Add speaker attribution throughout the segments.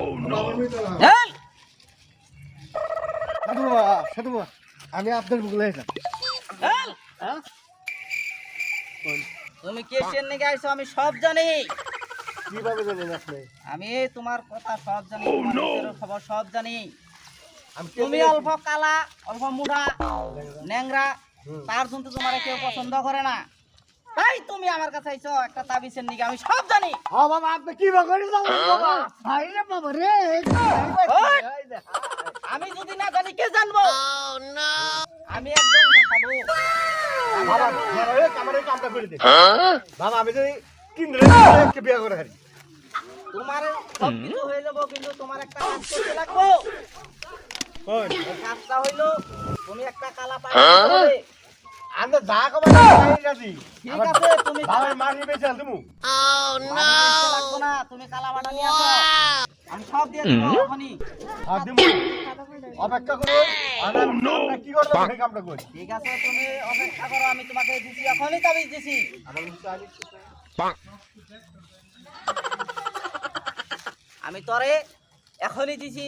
Speaker 1: চল
Speaker 2: সাধু বাবা সাধু বাবা আমি আপনার বুকলে এলাম হ্যাঁ?
Speaker 1: তুমি নিকে আইছো আমি সব জানি।
Speaker 2: কীভাবে জানেন আপনি?
Speaker 1: আমি তোমার কথা সব জানি তোমার ভিতরের খবর সব জানি। তুমি অল্প কালা অল্প মুড়া ন্যাংরা তার জন্য তোমার কেউ পছন্দ করে না। তুমি আমার কাছে আইছো একটা তাবিজের নিকে আমি সব জানি।
Speaker 2: হ্যাঁ বাবা আপনি কি করে জানেন বাবা? হাই রে বাবা রে।
Speaker 1: আমি যদি না জানি কে জানব? আমি একজন সাধু
Speaker 2: বাবা আমার এই কামটা করে দে। বাবা আমি যদি তিন দিন একটা বিয়ে করে হারি।
Speaker 1: তোমার সব কিছু হয়ে যাব কিন্তু তোমার একটা কাজ করতে লাগবো।
Speaker 2: ওই
Speaker 1: কাজটা হইল তুমি একটা কালা পানি করবে।
Speaker 2: আমরা যা কবে রাজি
Speaker 1: ঠিক আছে তুমি
Speaker 2: বাবার মারি বেঁচে আল তুমি।
Speaker 1: বাড়ি আসতে না তুমি কালা বাটা নিয়ে আসো। আমি সব দিয়ে দেবো এখনই।
Speaker 2: আর দিমু। অপেক্ষা করো। আমরা আমরা কি করতে সেই কামটা করি।
Speaker 1: ঠিক আছে তুমি অপেক্ষা করো আমি তোমাকে দিছি এখনই তাবিজ দিছি।
Speaker 2: আমার মুখে আগে।
Speaker 1: আমি তরে এখনই দিছি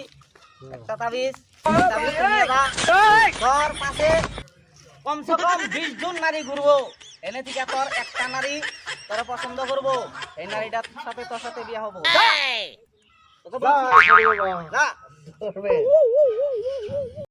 Speaker 1: একটা তাবিজ। তাবিজ তোর পাশে কমসে কম বিশ জন নারী ঘুরবো। এনে থেকে তোর একটা নারী তোর পছন্দ করব। এই নারীটার সাথে তোর সাথে বিয়ে হব। তোকে